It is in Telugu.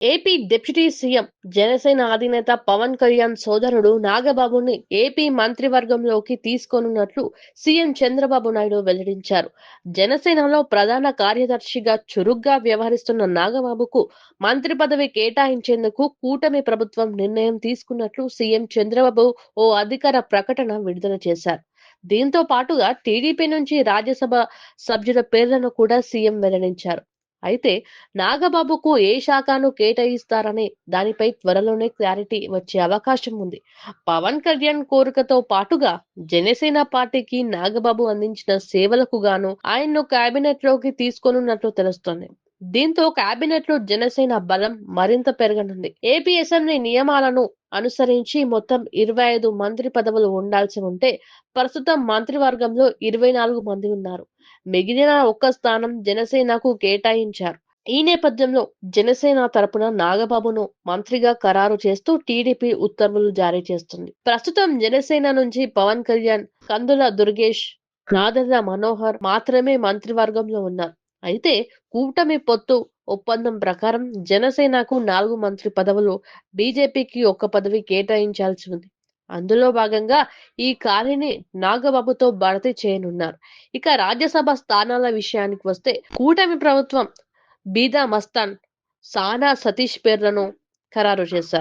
ఏపీ డిప్యూటీ సీఎం జనసేన అధినేత పవన్ కళ్యాణ్ సోదరుడు నాగబాబుని ఏపీ మంత్రివర్గంలోకి తీసుకోనున్నట్లు సీఎం చంద్రబాబు నాయుడు వెల్లడించారు. జనసేనలో ప్రధాన కార్యదర్శిగా చురుగ్గా వ్యవహరిస్తున్న నాగబాబుకు మంత్రి పదవి కేటాయించేందుకు కూటమి ప్రభుత్వం నిర్ణయం తీసుకున్నట్లు సీఎం చంద్రబాబు ఓ అధికార ప్రకటన విడుదల చేశారు. దీంతో పాటుగా టీడీపీ నుంచి రాజ్యసభ సభ్యుల పేర్లను కూడా సీఎం వెల్లడించారు. అయితే నాగబాబుకు ఏ శాఖను కేటాయిస్తారనే దానిపై త్వరలోనే క్లారిటీ వచ్చే అవకాశం ఉంది. పవన్ కళ్యాణ్ కోరికతో పాటుగా జనసేన పార్టీకి నాగబాబు అందించిన సేవలకు గాను ఆయన్ను కేబినెట్లోకి తీసుకోనున్నట్లు తెలుస్తోంది. దీంతో క్యాబినెట్లో జనసేన బలం మరింత పెరగనుంది. ఏపీ అసెంబ్లీ నియమాలను అనుసరించి మొత్తం ఇరవై ఐదు మంత్రి పదవులు ఉండాల్సి ఉంటే ప్రస్తుతం మంత్రివర్గంలో ఇరవై నాలుగు మంది ఉన్నారు. మిగిలిన ఒక్క స్థానం జనసేనకు కేటాయించారు. ఈ నేపథ్యంలో జనసేన తరపున నాగబాబును మంత్రిగా ఖరారు చేస్తూ టీడీపీ ఉత్తర్వులు జారీ చేస్తుంది. ప్రస్తుతం జనసేన నుంచి పవన్ కళ్యాణ్ కందుల దుర్గేష్ నాదెళ్ళ మనోహర్ మాత్రమే మంత్రివర్గంలో ఉన్నారు. అయితే కూటమి పొత్తు ఒప్పందం ప్రకారం జనసేనకు నాలుగు మంత్రి పదవులు బీజేపీకి ఒక్క పదవి కేటాయించాల్సి ఉంది. అందులో భాగంగా ఈ ఖాళీని నాగబాబుతో భర్తీ చేయనున్నారు. ఇక రాజ్యసభ స్థానాల విషయానికి వస్తే కూటమి ప్రభుత్వం బీదా మస్తాన్ సానా సతీష్ పేర్లను ఖరారు చేశారు.